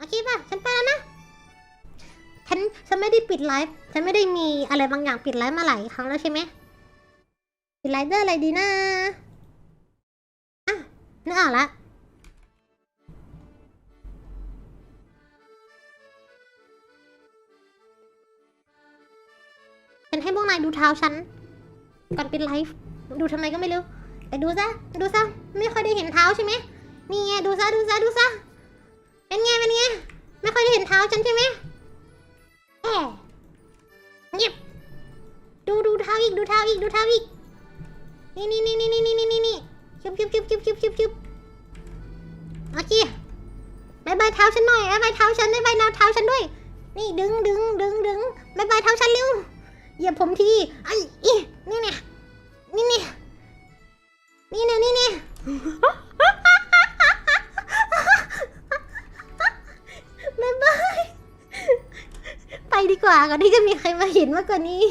โอเคป่ะ ฉันไปแล้วนะ ฉัน ฉันไม่ได้ปิดไลฟ์ ฉันไม่ได้มีอะไรบางอย่างปิดไลฟ์มาหลายครั้งแล้วใช่ไหมปิดไลฟ์ด้วยอะไรดีนะอะนึกออกละฉันให้พวกนายดูเท้าฉัน ก่อนปิดไลฟ์ ดูทำไมก็ไม่รู้ไปดูซะ ดูซะ ไม่ค่อยได้เห็นเท้าใช่ไหมนี่ไงดูซะ ดูซะ ดูซะ เป็นไง เป็นไง ไม่ค่อยได้เห็นเท้าฉันใช่ไหมแอบเงียบดูดูเท้าอีก ดูเท้าอีก ดูเท้าอีก นี่นี่นี่นี่นี่นี่นี่นี่ชุบชุบชุบชุบชุบชุบชุบโอเคบายบายเท้าฉันหน่อยบายบายเท้าฉันบายบายเท้าฉันด้วย นี่ดึงดึงดึงดึงบายบายเท้าฉันเร็ว เหยียบผมทีไอ้อีนี่เนี่ย ดีกว่าก่อนที่จะมีใครมาเห็นมากกว่านี้